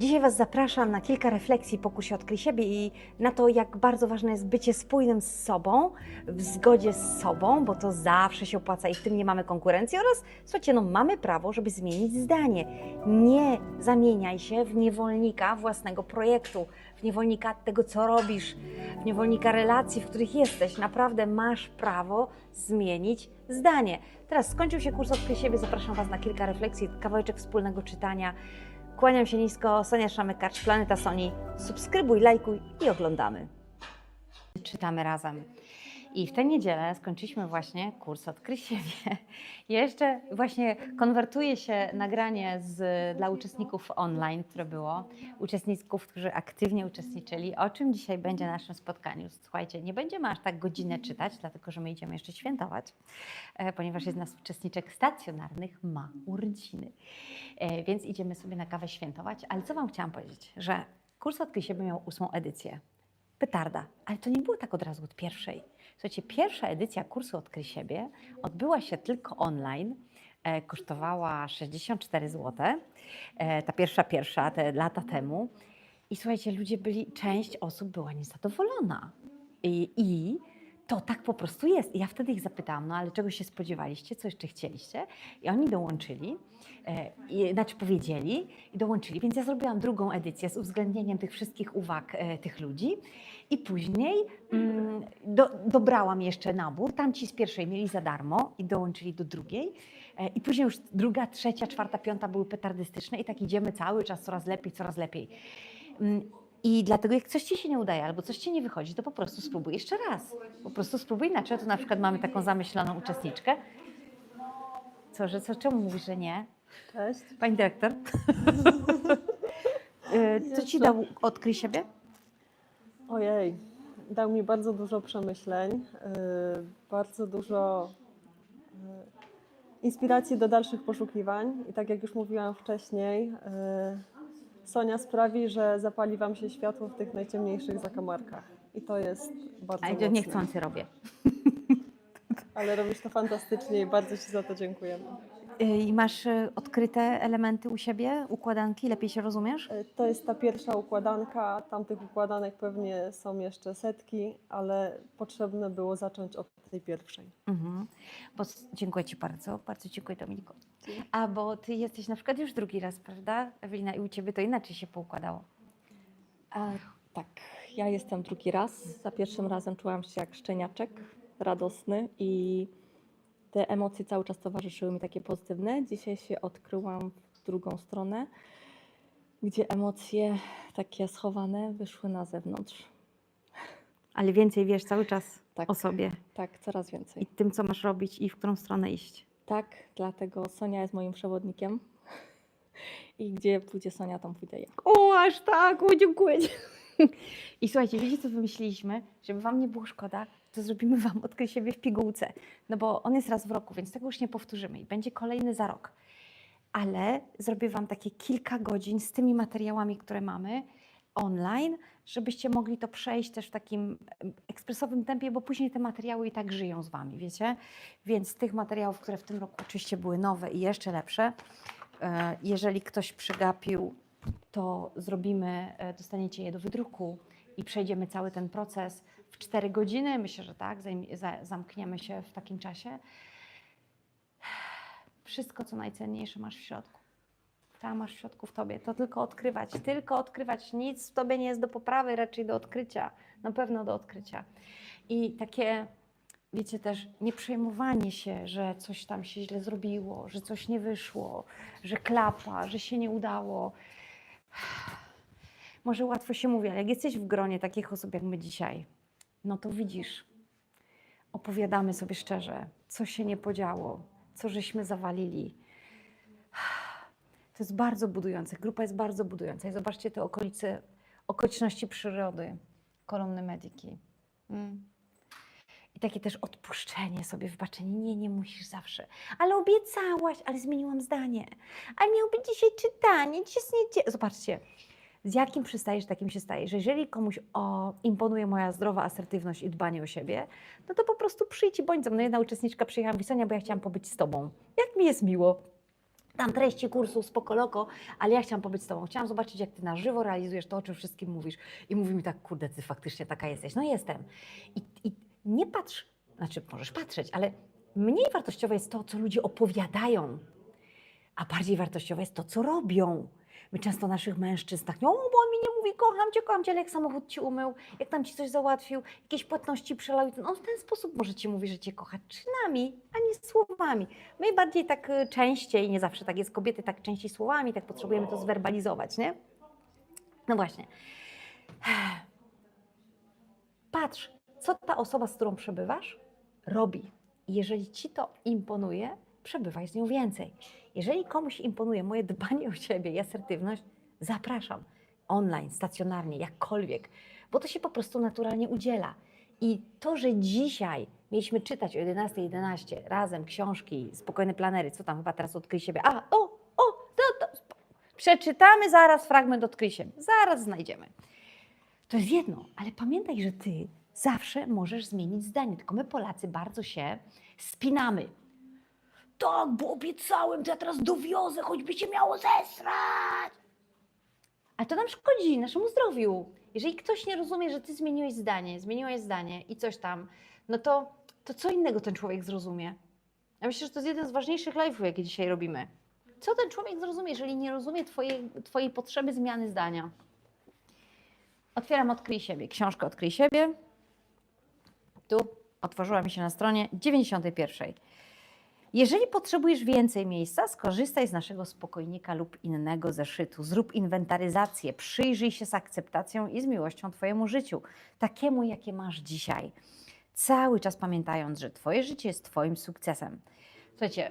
Dzisiaj Was zapraszam na kilka refleksji po kursie Odkryj siebie i na to, jak bardzo ważne jest bycie spójnym z sobą, w zgodzie z sobą, bo to zawsze się opłaca i w tym nie mamy konkurencji oraz, słuchajcie, no mamy prawo, żeby zmienić zdanie. Nie zamieniaj się w niewolnika własnego projektu, w niewolnika tego, co robisz, w niewolnika relacji, w których jesteś. Naprawdę masz prawo zmienić zdanie. Teraz skończył się kurs Odkryj siebie, zapraszam Was na kilka refleksji, kawałeczek wspólnego czytania. Kłaniam się nisko, Sonia Szamykarz, Planeta Soni. Subskrybuj, lajkuj i oglądamy. Czytamy razem. I w tę niedzielę skończyliśmy właśnie kurs Odkryj siebie. Jeszcze właśnie konwertuje się nagranie z, dla uczestników online, które było, uczestników, którzy aktywnie uczestniczyli. O czym dzisiaj będzie na naszym spotkaniu? Słuchajcie, nie będziemy aż tak godzinę czytać, dlatego że my idziemy jeszcze świętować, e, ponieważ jest nas uczestniczek stacjonarnych ma urodziny. E, Więc idziemy sobie na kawę świętować. Ale co Wam chciałam powiedzieć, że kurs Odkryj siebie miał ósmą edycję. Petarda, ale to nie było tak od razu od pierwszej. Słuchajcie, pierwsza edycja kursu Odkryj siebie odbyła się tylko online. E, kosztowała 64 zł. E, ta pierwsza, pierwsza, te lata temu. I słuchajcie, ludzie byli, część osób była niezadowolona. I, I to tak po prostu jest. I ja wtedy ich zapytałam, no ale czego się spodziewaliście, co jeszcze chcieliście? I oni dołączyli, e, i, znaczy powiedzieli i dołączyli. Więc ja zrobiłam drugą edycję z uwzględnieniem tych wszystkich uwag e, tych ludzi. I później mm, do, dobrałam jeszcze nabór. Tamci z pierwszej mieli za darmo i dołączyli do drugiej. E, I później już druga, trzecia, czwarta, piąta były petardystyczne i tak idziemy cały czas coraz lepiej, coraz lepiej. I dlatego jak coś Ci się nie udaje albo coś Ci nie wychodzi, to po prostu spróbuj jeszcze raz. Po prostu spróbuj inaczej. To na przykład mamy taką zamyśloną uczestniczkę. Co, że co, czemu mówisz, że nie? Cześć. Pani dyrektor? E, Co Ci dał odkryj siebie? Ojej, dał mi bardzo dużo przemyśleń, yy, bardzo dużo yy, inspiracji do dalszych poszukiwań. I tak jak już mówiłam wcześniej, Sonia sprawi, że zapali Wam się światło w tych najciemniejszych zakamarkach. I to jest bardzo A ja to mocne. niechcący robię. Ale robisz to fantastycznie i bardzo Ci za to dziękujemy. Y, I masz y, odkryte elementy u siebie, układanki, lepiej się rozumiesz? Yy, To jest ta pierwsza układanka. Tamtych układanek pewnie są jeszcze setki, ale potrzebne było zacząć od tej pierwszej. Mhm. Bo, dziękuję Ci bardzo, bardzo dziękuję Dominiku. A bo Ty jesteś na przykład już drugi raz, prawda, Ewelina? I u Ciebie to inaczej się poukładało. A, tak, ja jestem drugi raz. Za pierwszym razem czułam się jak szczeniaczek, radosny i te emocje cały czas towarzyszyły mi takie pozytywne. Dzisiaj się odkryłam w drugą stronę, gdzie emocje takie schowane wyszły na zewnątrz. Ale więcej wiesz cały czas Tak. o sobie Tak, coraz i więcej. tym, co masz robić i w którą stronę iść. Tak, dlatego Sonia jest moim przewodnikiem. I gdzie pójdzie Sonia, tam pójdę ja. O, aż tak, o, dziękuję. I słuchajcie, wiecie co wymyśliliśmy? Żeby wam nie było szkoda, to zrobimy wam odkryj siebie w pigułce. No bo on jest raz w roku, więc tego już nie powtórzymy i będzie kolejny za rok. Ale zrobię wam takie kilka godzin z tymi materiałami, które mamy online, żebyście mogli to przejść też w takim ekspresowym tempie, bo później te materiały i tak żyją z wami, wiecie? Więc tych materiałów, które w tym roku oczywiście były nowe i jeszcze lepsze, e, jeżeli ktoś przegapił to zrobimy, e, dostaniecie je do wydruku i przejdziemy cały ten proces w 4 godziny. Myślę, że tak, zamkniemy się w takim czasie. Wszystko, co najcenniejsze, masz w środku. Tam masz w środku w tobie. To tylko odkrywać, tylko odkrywać. Nic w tobie nie jest do poprawy, raczej do odkrycia. Na pewno do odkrycia. I takie, wiecie też, nie przejmowanie się, że coś tam się źle zrobiło, że coś nie wyszło, że klapa, że się nie udało. Może łatwo się mówi, ale jak jesteś w gronie takich osób jak my dzisiaj, no to widzisz, opowiadamy sobie szczerze, co się nie podziało, co żeśmy zawalili. To jest bardzo budujące. Grupa jest bardzo budująca. I zobaczcie te okolice, okoliczności przyrody, kolumny Mediki. Mm. I takie też odpuszczenie sobie, wybaczenie. Nie, nie musisz zawsze. Ale obiecałaś, ale zmieniłam zdanie. Ale miał być dzisiaj czytanie, dzisiaj jest niedziela. Zobaczcie, z jakim przystajesz, takim się stajesz. Że jeżeli komuś o, imponuje moja zdrowa asertywność i dbanie o siebie, no to po prostu przyjdź i bądź ze mną. Jedna uczestniczka przyjechała i mówi, Sonia, bo ja chciałam pobyć z tobą. Jak mi jest miło. tam treści kursu Spoko Loko, ale ja chciałam pobyć z Tobą. Chciałam zobaczyć, jak Ty na żywo realizujesz to, o czym wszystkim mówisz. I mówi mi tak, kurde, Ty faktycznie taka jesteś. No jestem. I, i nie patrz, znaczy możesz patrzeć, ale mniej wartościowe jest to, co ludzie opowiadają, a bardziej wartościowe jest to, co robią. My często naszych mężczyzn tak, no bo on mi nie mówi, kocham cię, kocham cię, ale jak samochód ci umył, jak tam ci coś załatwił, jakieś płatności przelał, on w ten sposób może ci mówi, że cię kocha czynami, a nie słowami. My bardziej tak y, częściej, nie zawsze tak jest, kobiety tak częściej słowami, tak potrzebujemy to zwerbalizować, nie? No właśnie. Patrz, co ta osoba, z którą przebywasz, robi. Jeżeli ci to imponuje, przebywaj z nią więcej. Jeżeli komuś imponuje moje dbanie o siebie i asertywność, zapraszam online, stacjonarnie, jakkolwiek, bo to się po prostu naturalnie udziela. I to, że dzisiaj mieliśmy czytać o 11.11 razem książki, spokojne planery, co tam chyba teraz odkryj siebie. A, o, o, to, to, przeczytamy zaraz fragment odkryj siebie. Zaraz znajdziemy. To jest jedno, ale pamiętaj, że ty zawsze możesz zmienić zdanie. Tylko my, Polacy, bardzo się spinamy. Tak, bo obiecałem, to ja teraz dowiozę, choćby się miało zesrać. A to nam szkodzi, naszemu zdrowiu. Jeżeli ktoś nie rozumie, że ty zmieniłeś zdanie, zmieniłeś zdanie i coś tam, no to, to co innego ten człowiek zrozumie? Ja myślę, że to jest jeden z ważniejszych live'ów, jakie dzisiaj robimy. Co ten człowiek zrozumie, jeżeli nie rozumie twojej, twojej potrzeby zmiany zdania? Otwieram Odkryj siebie. Książkę Odkryj siebie. Tu otworzyła mi się na stronie 91. Jeżeli potrzebujesz więcej miejsca, skorzystaj z naszego spokojnika lub innego zeszytu. Zrób inwentaryzację, przyjrzyj się z akceptacją i z miłością Twojemu życiu, takiemu, jakie masz dzisiaj. Cały czas pamiętając, że Twoje życie jest Twoim sukcesem. Słuchajcie,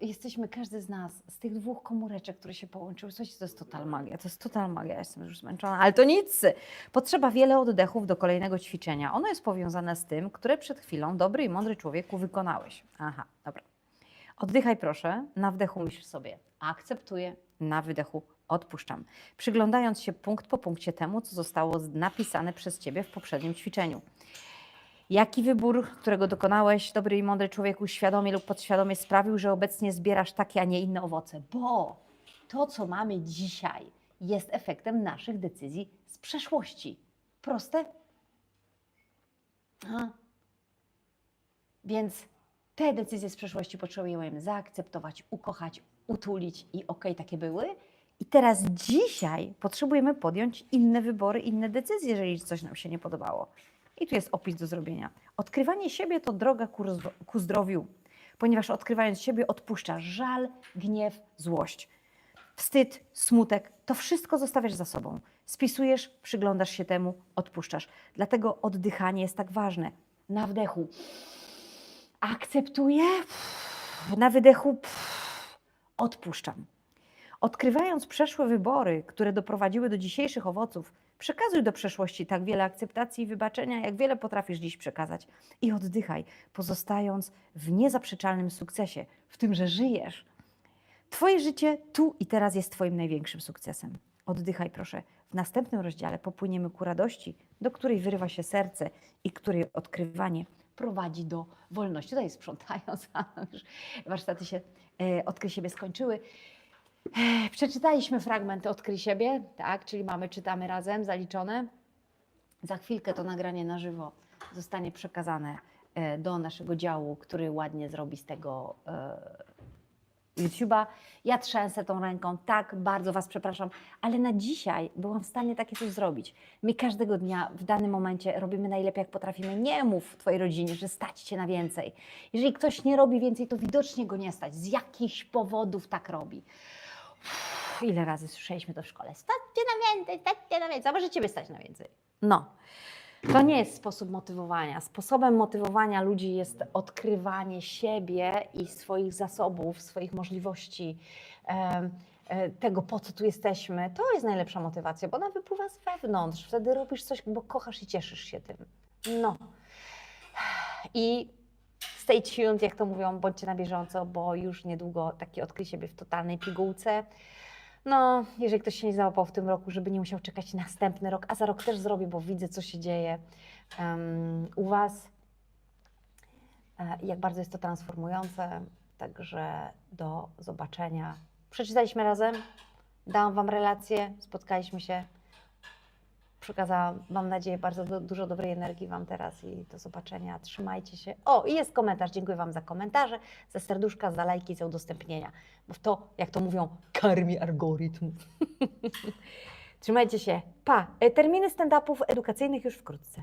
jesteśmy każdy z nas z tych dwóch komóreczek, które się połączyły. Słuchajcie, to jest total magia, to jest total magia. Ja jestem już zmęczona, ale to nic. Potrzeba wiele oddechów do kolejnego ćwiczenia. Ono jest powiązane z tym, które przed chwilą dobry i mądry człowieku wykonałeś. Aha, dobra. Oddychaj proszę, na wdechu myśl sobie akceptuję, na wydechu odpuszczam. Przyglądając się punkt po punkcie temu, co zostało napisane przez Ciebie w poprzednim ćwiczeniu. Jaki wybór, którego dokonałeś, dobry i mądry człowieku, świadomie lub podświadomie sprawił, że obecnie zbierasz takie, a nie inne owoce? Bo to, co mamy dzisiaj, jest efektem naszych decyzji z przeszłości. Proste? A. Więc te decyzje z przeszłości potrzebujemy zaakceptować, ukochać, utulić i okej, takie były. I teraz dzisiaj potrzebujemy podjąć inne wybory, inne decyzje, jeżeli coś nam się nie podobało. I tu jest opis do zrobienia. Odkrywanie siebie to droga ku, ku zdrowiu, ponieważ odkrywając siebie odpuszczasz żal, gniew, złość. Wstyd, smutek, to wszystko zostawiasz za sobą. Spisujesz, przyglądasz się temu, odpuszczasz. Dlatego oddychanie jest tak ważne. Na wdechu akceptuję, na wydechu odpuszczam. Odkrywając przeszłe wybory, które doprowadziły do dzisiejszych owoców, przekazuj do przeszłości tak wiele akceptacji i wybaczenia, jak wiele potrafisz dziś przekazać. I oddychaj, pozostając w niezaprzeczalnym sukcesie, w tym, że żyjesz. Twoje życie tu i teraz jest Twoim największym sukcesem. Oddychaj, proszę. W następnym rozdziale popłyniemy ku radości, do której wyrywa się serce i której odkrywanie prowadzi do wolności. Tutaj sprzątając, a już warsztaty się e, odkryj siebie skończyły. E, Przeczytaliśmy fragment Odkryj siebie, tak, czyli mamy, czytamy razem, zaliczone. Za chwilkę to nagranie na żywo zostanie przekazane e, do naszego działu, który ładnie zrobi z tego e, YouTube'a. Ja trzęsę tą ręką, tak, bardzo Was przepraszam, ale na dzisiaj byłam w stanie takie coś zrobić. My każdego dnia w danym momencie robimy najlepiej, jak potrafimy. Nie mów Twojej rodzinie, że stać Cię na więcej. Jeżeli ktoś nie robi więcej, to widocznie go nie stać. Z jakichś powodów tak robi. Uff, ile razy słyszeliśmy to w szkole? Stać Cię na więcej, stać Cię na więcej, a może Ciebie stać na więcej. No. To nie jest sposób motywowania. Sposobem motywowania ludzi jest odkrywanie siebie i swoich zasobów, swoich możliwości, e, tego po co tu jesteśmy. To jest najlepsza motywacja, bo ona wypływa z wewnątrz. Wtedy robisz coś, bo kochasz i cieszysz się tym. No. I stay tuned, jak to mówią, bądźcie na bieżąco, bo już niedługo taki odkryj siebie w totalnej pigułce. No, jeżeli ktoś się nie załapał w tym roku, żeby nie musiał czekać następny rok, a za rok też zrobię, bo widzę, co się dzieje em, u Was. E, i jak bardzo jest to transformujące. Także do zobaczenia przeczytaliśmy razem, dałam Wam relację, spotkaliśmy się. Przekazałam, mam nadzieję, bardzo do, dużo dobrej energii Wam teraz i do zobaczenia. Trzymajcie się. O, i jest komentarz. Dziękuję Wam za komentarze, za serduszka, za lajki, za udostępnienia. Bo to, jak to mówią, karmi algorytm. Trzymajcie się. Pa. E, Terminy stand-upów edukacyjnych już wkrótce.